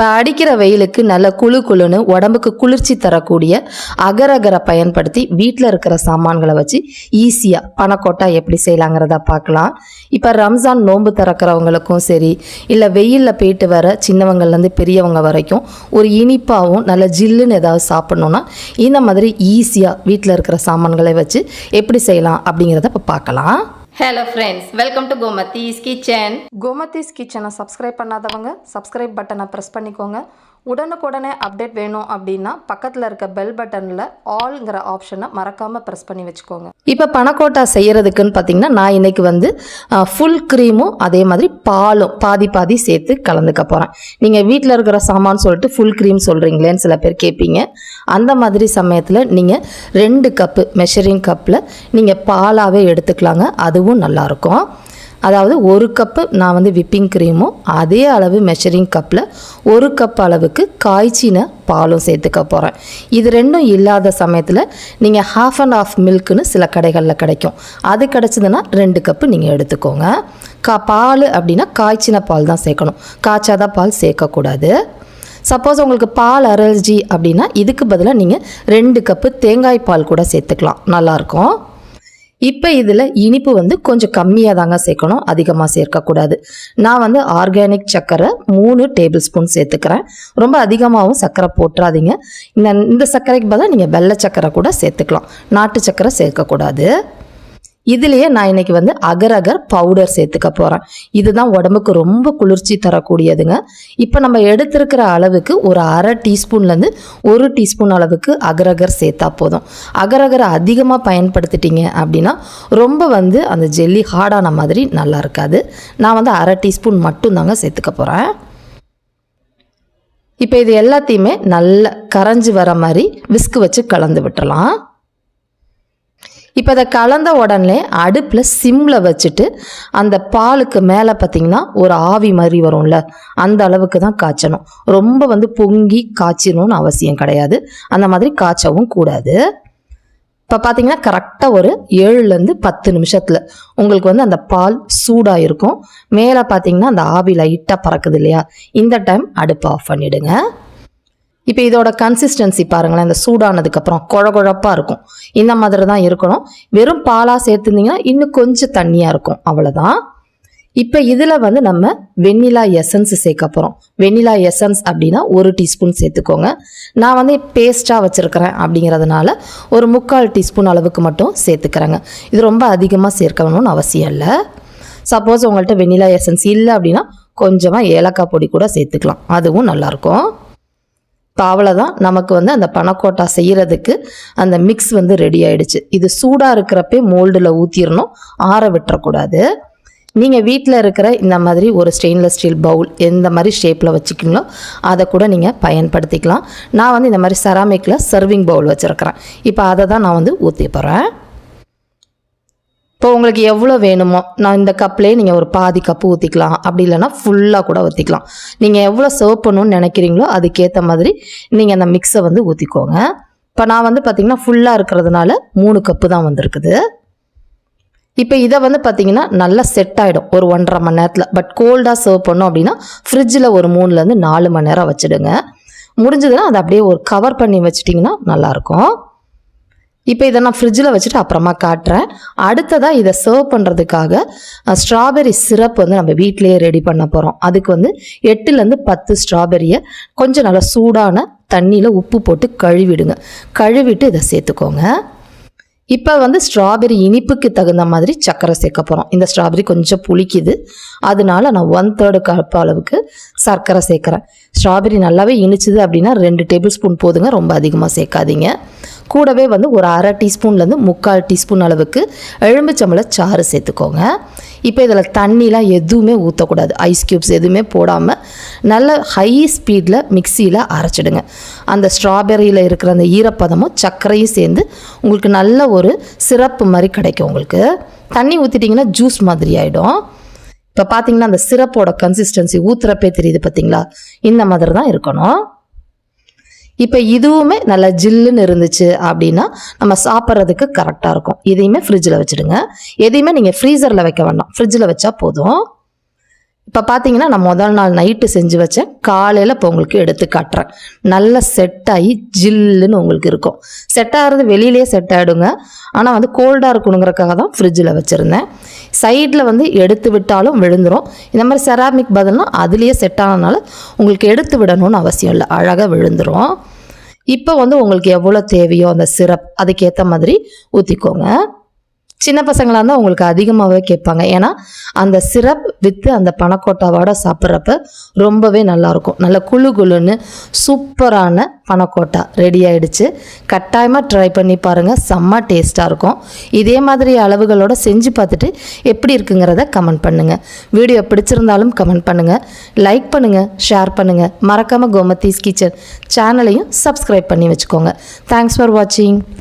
இப்போ அடிக்கிற வெயிலுக்கு நல்ல குளு குளுன்னு உடம்புக்கு குளிர்ச்சி தரக்கூடிய அகரகரை பயன்படுத்தி வீட்டில் இருக்கிற சாமான்களை வச்சு ஈஸியாக பணக்கோட்டா எப்படி செய்யலாங்கிறத பார்க்கலாம். இப்போ ரம்ஜான் நோன்பு திறக்கிறவங்களுக்கும் சரி இல்லை வெயிலில் போயிட்டு வர சின்னவங்கள்லேருந்து பெரியவங்க வரைக்கும் ஒரு இனிப்பாகவும் நல்ல ஜில்லுன்னு ஏதாவது சாப்பிட்ணுன்னா இந்த மாதிரி ஈஸியாக வீட்டில் இருக்கிற சாமான்களை வச்சு எப்படி செய்யலாம் அப்படிங்கிறத இப்போ பார்க்கலாம். Hello friends welcome to Gomathi's kitchen Gomathi's கிச்சனை சப்ஸ்கிரைப் பண்ணாதவங்க சப்ஸ்கிரைப் பட்டனை ப்ரெஸ் பண்ணிக்கோங்க. உடனுக்குடனே அப்டேட் வேணும் அப்படின்னா பக்கத்தில் இருக்க பெல் பட்டனில் ஆல்ங்கிற ஆப்ஷனை மறக்காமல் ப்ரெஸ் பண்ணி வச்சுக்கோங்க. இப்போ பனக்கோட்டா செய்கிறதுக்குன்னு பார்த்தீங்கன்னா நான் இன்றைக்கி வந்து ஃபுல் க்ரீமும் அதே மாதிரி பாலும் பாதி பாதி சேர்த்து கலந்துக்க போகிறேன் நீங்கள் வீட்டில் இருக்கிற சாமான் சொல்லிட்டு ஃபுல் க்ரீம் சொல்கிறீங்களேன்னு சில பேர் கேட்பீங்க அந்த மாதிரி சமயத்தில் நீங்கள் ரெண்டு கப்பு மெஷரிங் கப்பில் நீங்கள் பாலாகவே எடுத்துக்கலாங்க. அதுவும் நல்லாயிருக்கும் அதாவது ஒரு கப்பு நான் வந்து விப்பிங் க்ரீமும் அதே அளவு மெஷரிங் கப்பில் ஒரு கப் அளவுக்கு காய்ச்சின பாலும் சேர்த்துக்க போகிறேன் இது ரெண்டும் இல்லாத சமயத்தில் நீங்கள் ஹாஃப் அண்ட் ஆஃப் மில்க்குன்னு சில கடைகளில் கிடைக்கும். அது கிடச்சிதுன்னா ரெண்டு கப்பு நீங்கள் எடுத்துக்கோங்க. கா பால் அப்படின்னா காய்ச்சின பால் தான் சேர்க்கணும். காய்ச்சாத பால் சேர்க்கக்கூடாது. சப்போஸ் உங்களுக்கு பால் அலர்ஜி அப்படின்னா இதுக்கு பதிலாக நீங்கள் ரெண்டு கப்பு தேங்காய் பால் கூட சேர்த்துக்கலாம். நல்லாயிருக்கும் இப்போ இதில் இனிப்பு வந்து கொஞ்சம் கம்மியாக தாங்க சேர்க்கணும். அதிகமாக சேர்க்கக்கூடாது நான் வந்து ஆர்கானிக் சர்க்கரை மூணு டேபிள் ஸ்பூன் சேர்த்துக்கிறேன். ரொம்ப அதிகமாகவும் சர்க்கரை போட்டுறாதீங்க. இந்த இந்த சர்க்கரைக்கு பதிலாக நீங்கள் வெள்ளை சர்க்கரை கூட சேர்த்துக்கலாம். நாட்டு சர்க்கரை சேர்க்கக்கூடாது இதுலேயே நான் இன்னைக்கு வந்து அகர் அகர் பவுடர் சேர்த்துக்க போகிறேன் இதுதான் உடம்புக்கு ரொம்ப குளிர்ச்சி தரக்கூடியதுங்க. இப்போ நம்ம எடுத்திருக்கிற அளவுக்கு ஒரு அரை டீஸ்பூன்லேருந்து ஒரு டீஸ்பூன் அளவுக்கு அகரகர் சேர்த்தா போதும். அகரகரை அதிகமாக பயன்படுத்திட்டீங்க அப்படின்னா ரொம்ப வந்து அந்த ஜெல்லி ஹார்டான மாதிரி நல்லா இருக்காது. நான் வந்து அரை டீஸ்பூன் மட்டும்தாங்க சேர்த்துக்க போகிறேன் இப்போ இது எல்லாத்தையுமே நல்லா கரைஞ்சி வர மாதிரி விஸ்கு வச்சு கலந்து விட்டுறலாம். இப்போ அதை கலந்த உடனே அடுப்பில் சிம்மில் வச்சுட்டு அந்த பாலுக்கு மேலே பார்த்தீங்கன்னா ஒரு ஆவி மாதிரி வரும்ல அந்த அளவுக்கு தான் காய்ச்சணும். ரொம்ப வந்து பொங்கி காய்ச்சணும்னு அவசியம் கிடையாது. அந்த மாதிரி காய்ச்சவும் கூடாது. இப்போ பார்த்தீங்கன்னா கரெக்டாக ஒரு ஏழுலேருந்து பத்து நிமிஷத்தில் உங்களுக்கு வந்து அந்த பால் சூடாக இருக்கும் மேலே பார்த்தீங்கன்னா அந்த ஆவி லைட்டாக பறக்குது இல்லையா? இந்த டைம் அடுப்பு ஆஃப் பண்ணிவிடுங்க இப்போ இதோட கன்சிஸ்டன்சி பாருங்களேன். இந்த சூடானதுக்கப்புறம் குழ குழப்பாக இருக்கும். இந்த மாதிரி தான் இருக்கணும். வெறும் பாலாக சேர்த்துருந்தீங்கன்னா இன்னும் கொஞ்சம் தண்ணியாக இருக்கும். அவ்வளோதான் இப்போ இதில் வந்து நம்ம வெண்ணிலா எசன்ஸ் சேர்க்க போகிறோம் வெண்ணிலா எசன்ஸ் அப்படின்னா ஒரு டீஸ்பூன் சேர்த்துக்கோங்க. நான் வந்து பேஸ்ட்டாக வச்சுருக்கிறேன் அப்படிங்கிறதுனால ஒரு முக்கால் டீஸ்பூன் அளவுக்கு மட்டும் சேர்த்துக்கிறேங்க. இது ரொம்ப அதிகமாக சேர்க்கணும்னு அவசியம் இல்லை. சப்போஸ் உங்கள்கிட்ட வெண்ணிலா எசன்ஸ் இல்லை அப்படின்னா கொஞ்சமாக ஏலக்காய் பொடி கூட சேர்த்துக்கலாம். அதுவும் நல்லாயிருக்கும் பாவலை தான் நமக்கு வந்து அந்த பனக்கோட்டா செய்கிறதுக்கு அந்த மிக்ஸ் வந்து ரெடி ஆயிடுச்சு. இது சூடாக இருக்கிறப்பே மோல்டில் ஊற்றிடணும் ஆற விட்டுறக்கூடாது. நீங்கள் வீட்டில் இருக்கிற இந்த மாதிரி ஒரு ஸ்டெயின்லெஸ் ஸ்டீல் பவுல் எந்த மாதிரி ஷேப்பில் வச்சுக்கிங்களோ அதை கூட நீங்கள் பயன்படுத்திக்கலாம். நான் வந்து இந்த மாதிரி செராமிக்கில் சர்விங் பவுல் வச்சுருக்கிறேன். இப்போ அதை தான் நான் வந்து ஊற்றி போகிறேன் இப்போ உங்களுக்கு எவ்வளோ வேணுமோ நான் இந்த கப்லேயே நீங்கள் ஒரு பாதி கப்பு ஊற்றிக்கலாம் அப்படி இல்லைன்னா ஃபுல்லாக கூட ஊற்றிக்கலாம் நீங்கள் எவ்வளோ சர்வ் பண்ணணும்னு நினைக்கிறீங்களோ அதுக்கேற்ற மாதிரி நீங்கள் அந்த மிக்ஸை வந்து ஊற்றிக்கோங்க இப்போ நான் வந்து பார்த்திங்கன்னா ஃபுல்லாக இருக்கிறதுனால மூணு கப்பு தான் வந்திருக்குது. இப்போ இதை வந்து பார்த்தீங்கன்னா நல்லா செட் ஆகிடும் ஒரு ஒன்றரை மணி நேரத்தில். பட் கோல்டாக சர்வ் பண்ணோம் அப்படின்னா ஃப்ரிட்ஜில் ஒரு மூணுலேருந்து நாலு மணி நேரம் வச்சுடுங்க. முடிஞ்சதுன்னா அதை அப்படியே ஒரு கவர் பண்ணி வச்சிட்டிங்கன்னா நல்லாயிருக்கும் இப்போ இதை நான் ஃப்ரிட்ஜில் வச்சுட்டு அப்புறமா காட்டுறேன். அடுத்ததாக இதை சர்வ் பண்ணுறதுக்காக ஸ்ட்ராபெரி சிரப் வந்து நம்ம வீட்டிலேயே ரெடி பண்ண போகிறோம் அதுக்கு வந்து எட்டுலேருந்து பத்து ஸ்ட்ராபெரியை கொஞ்சம் நல்லா சூடான தண்ணியில் உப்பு போட்டு கழுவிடுங்க. கழுவிட்டு இதை சேர்த்துக்கோங்க. இப்போ வந்து ஸ்ட்ராபெரி இனிப்புக்கு தகுந்த மாதிரி சர்க்கரை சேர்க்க போகிறோம் இந்த ஸ்ட்ராபெரி கொஞ்சம் புளிக்குது. அதனால நான் ஒன் தேர்டு கப் அளவுக்கு சர்க்கரை சேர்க்குறேன். ஸ்ட்ராபெரி நல்லாவே இனிச்சுது அப்படின்னா ரெண்டு டேபிள் ஸ்பூன் போதுங்க. ரொம்ப அதிகமாக சேர்க்காதீங்க. கூடவே வந்து ஒரு அரை டீஸ்பூன்லேருந்து முக்கால் டீஸ்பூன் அளவுக்கு எலும்புச்சம்பளை சாறு சேர்த்துக்கோங்க. இப்போ இதில் தண்ணிலாம் எதுவுமே ஊற்றக்கூடாது. ஐஸ் க்யூப்ஸ் எதுவுமே போடாமல் நல்ல ஹை ஸ்பீடில் மிக்சியில் அரைச்சிடுங்க. அந்த ஸ்ட்ராபெரியில் இருக்கிற அந்த ஈரப்பதமும் சர்க்கரையும் சேர்ந்து உங்களுக்கு நல்ல ஒரு சிரப்பு மாதிரி கிடைக்கும் உங்களுக்கு. தண்ணி ஊற்றிட்டிங்கன்னா ஜூஸ் மாதிரி ஆகிடும் இப்போ பார்த்தீங்கன்னா அந்த சிரப்போட கன்சிஸ்டன்சி ஊற்றுறப்பே தெரியுது பார்த்தீங்களா? இந்த மாதிரி தான் இருக்கணும். இப்போ இதுவுமே நல்லா ஜில்லுன்னு இருந்துச்சு அப்படின்னா நம்ம சாப்பிட்றதுக்கு கரெக்டாக இருக்கும். இதையுமே ஃப்ரிட்ஜில் வச்சுடுங்க. எதையுமே நீங்கள் ஃப்ரீசரில் வைக்க வேண்டாம். ஃப்ரிட்ஜில் வச்சா போதும். இப்போ பார்த்தீங்கன்னா நான் முதல் நாள் நைட்டு செஞ்சு வச்சேன் காலையில் இப்போ உங்களுக்கு எடுத்து காட்டுறேன். நல்லா செட் ஆகி ஜில்லுன்னு உங்களுக்கு இருக்கும். செட் ஆகிறது வெளியிலே செட் ஆகிடுங்க ஆனால் வந்து கோல்டாக இருக்கணுங்கிறக்காக தான் ஃப்ரிட்ஜில் வச்சுருந்தேன். சைடில் வந்து எடுத்து விட்டாலும் விழுந்துரும். இந்த மாதிரி செராமிக் பதில்னா அதுலேயே செட் ஆனதுனால உங்களுக்கு எடுத்து விடணும்னு அவசியம் இல்லை. அழகாக விழுந்துரும். இப்போ வந்து உங்களுக்கு எவ்வளோ தேவையோ அந்த சிரப் அதுக்கேற்ற மாதிரி ஊற்றிக்கோங்க சின்ன பசங்களாக இருந்தால் உங்களுக்கு அதிகமாகவே கேட்பாங்க. ஏன்னா அந்த சிரப் வித்து அந்த பனக்கோட்டாவோட சாப்பிட்றப்ப ரொம்பவே நல்லாயிருக்கும் நல்ல குழு குழுன்னு சூப்பரான பனக்கோட்டா ரெடி ஆகிடுச்சு கட்டாயமாக ட்ரை பண்ணி பாருங்கள் செம்ம டேஸ்ட்டாக இருக்கும். இதே மாதிரி அளவுகளோட செஞ்சு பார்த்துட்டு எப்படி இருக்குங்கிறத கமெண்ட் பண்ணுங்கள் வீடியோ பிடிச்சிருந்தாலும் கமெண்ட் பண்ணுங்கள் லைக் பண்ணுங்கள் ஷேர் பண்ணுங்கள் மறக்காமல் கோமத்தீஸ் கிச்சன் சேனலையும் சப்ஸ்கிரைப் பண்ணி வச்சுக்கோங்க. தேங்க்ஸ் ஃபார் வாட்சிங்